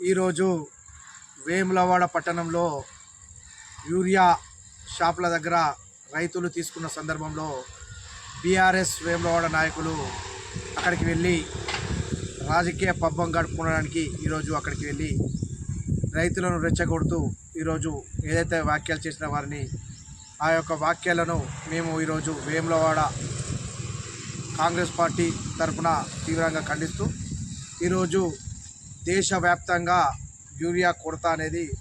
ఈరోజు వేములవాడ పట్టణంలో యూరియా షాపుల దగ్గర రైతులు తీసుకున్న సందర్భంలో బీఆర్ఎస్ వేములవాడ నాయకులు అక్కడికి వెళ్ళి రాజకీయ పబ్బం గడుపుకోవడానికి ఈరోజు అక్కడికి వెళ్ళి రైతులను రెచ్చగొడుతూ ఈరోజు ఏదైతే వ్యాఖ్యలు చేసిన వారిని ఆ యొక్క వాక్యాలను మేము ఈరోజు వేములవాడ కాంగ్రెస్ పార్టీ తరఫున తీవ్రంగా ఖండిస్తూ ఈరోజు దేశవ్యాప్తంగా యూరియా కొరత అనేది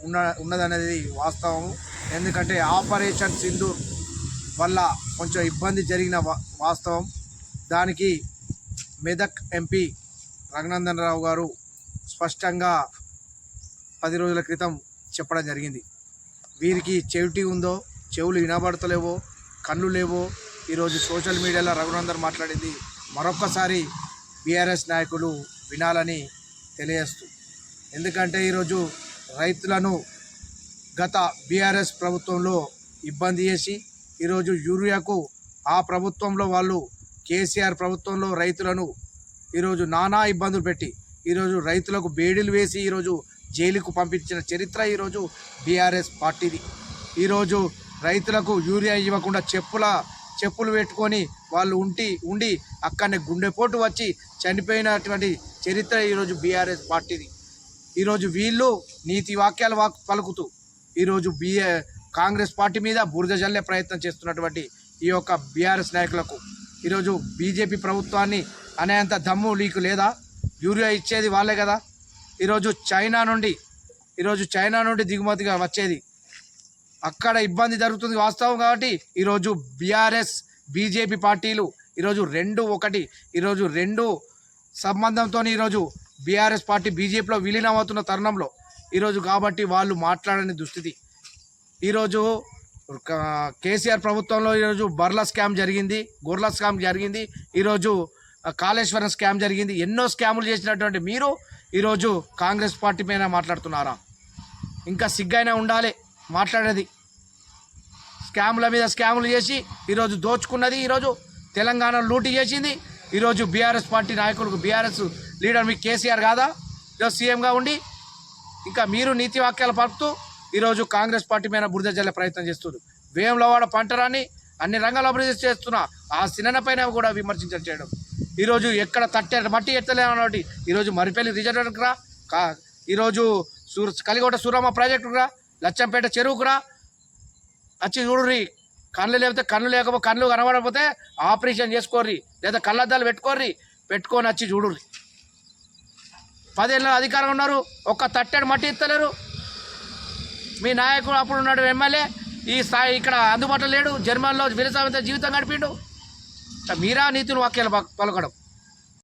ఉన్న ఉన్నదనేది వాస్తవం ఎందుకంటే ఆపరేషన్ సింధూర్ వల్ల కొంచెం ఇబ్బంది జరిగిన వా- వాస్తవం. దానికి మెదక్ ఎంపీ రఘునందన్ రావు గారు స్పష్టంగా పది రోజుల క్రితం చెప్పడం జరిగింది. వీరికి చెవిటి ఉందో చెవులు వినబడతలేవో కళ్ళు లేవో ఈరోజు సోషల్ మీడియాలో రఘునందన్ మాట్లాడింది. మరొక్కసారి బీఆర్ఎస్ నాయకులు వినాలని తెలియజేస్తూ ఎందుకంటే ఈరోజు రైతులను గత బీఆర్ఎస్ ప్రభుత్వంలో ఇబ్బంది చేసి ఈరోజు యూరియాకు ఆ ప్రభుత్వంలో వాళ్ళు కేసీఆర్ ప్రభుత్వంలో రైతులను ఈరోజు నానా ఇబ్బందులు పెట్టి ఈరోజు రైతులకు బేడీలు వేసి ఈరోజు జైలుకు పంపించిన చరిత్ర ఈరోజు బీఆర్ఎస్ పార్టీది. ఈరోజు రైతులకు యూరియా ఇవ్వకుండా చెప్పుల చెప్పులు పెట్టుకొని వాళ్ళు ఉంటి ఉండి అక్కడనే గుండెపోటు వచ్చి చనిపోయినటువంటి చరిత్ర ఈరోజు బీఆర్ఎస్ పార్టీది. ఈరోజు వీళ్ళు నీతి వాక్యాలు వాక్ పలుకుతూ ఈరోజు బిఏ కాంగ్రెస్ పార్టీ మీద బురద జల్లే ప్రయత్నం చేస్తున్నటువంటి ఈ యొక్క బీఆర్ఎస్ నాయకులకు. ఈరోజు బీజేపీ ప్రభుత్వాన్ని అనేంత దమ్ము లీకు లేదా? యూరియా ఇచ్చేది వాళ్ళే కదా? ఈరోజు చైనా నుండి ఈరోజు చైనా నుండి దిగుమతిగా వచ్చేది. అక్కడ ఇబ్బంది జరుగుతుంది వాస్తవం కాబట్టి ఈరోజు బీఆర్ఎస్ బీజేపీ పార్టీలు ఈరోజు రెండు ఒకటి ఈరోజు రెండు సంబంధంతో ఈరోజు బీఆర్ఎస్ పార్టీ బీజేపీలో విలీనమవుతున్న తరుణంలో ఈరోజు కాబట్టి వాళ్ళు మాట్లాడని దుస్థితి. ఈరోజు కేసీఆర్ ప్రభుత్వంలో ఈరోజు బర్ల స్కామ్ జరిగింది గొర్రెల స్కామ్ జరిగింది ఈరోజు కాళేశ్వరం స్కామ్ జరిగింది ఎన్నో స్కాములు చేసినటువంటి మీరు ఈరోజు కాంగ్రెస్ పార్టీ పైన మాట్లాడుతున్నారా? ఇంకా సిగ్గైనా ఉండాలి మాట్లాడేది. స్కాముల మీద స్కాములు చేసి ఈరోజు దోచుకున్నది ఈరోజు తెలంగాణ లూటీ చేసింది ఈరోజు బీఆర్ఎస్ పార్టీ నాయకులకు బీఆర్ఎస్ లీడర్ మీకు కేసీఆర్ కాదా? ఈరోజు సీఎంగా ఉండి ఇంకా మీరు నీతి వాక్యాలు పలుకుతూ ఈరోజు కాంగ్రెస్ పార్టీ మీద బురద జల్లే ప్రయత్నం చేస్తున్నారు. వేములవాడ పంటరాని అన్ని రంగాలు అభివృద్ధి చేస్తున్న ఆ సినిమాపైన కూడా విమర్శించడం చేయడం. ఈరోజు ఎక్కడ తట్టే మట్టి ఎత్తలేమన్నటి ఈరోజు మరిపల్లి రిజర్వేటర్కి రా. కా ఈరోజు సూర్ కలిగొట్ట సూరమ్మ ప్రాజెక్టుకు రా. లచ్చంపేట చెరువుకు రా. వచ్చి చూడుర్రి. కళ్ళు లేకపోతే కళ్ళు లేకపోతే కళ్ళు కనబడకపోతే ఆపరేషన్ చేసుకోర్రి. లేదా కళ్ళద్దాలు పెట్టుకోర్రి. పెట్టుకొని వచ్చి చూడుర్రి. పదేళ్ళ అధికారం ఉన్నారు. ఒక్క తట్టెడు మట్టి ఇస్తలేరు. మీ నాయకుడు అప్పుడు ఉన్నాడు ఎమ్మెల్యే. ఈ స్థాయి ఇక్కడ అందుబాటులో లేడు. జర్మన్లో విరసామిత జీవితం గడిపిండు. మీరా నీతిని వాక్యాలు పలకడం.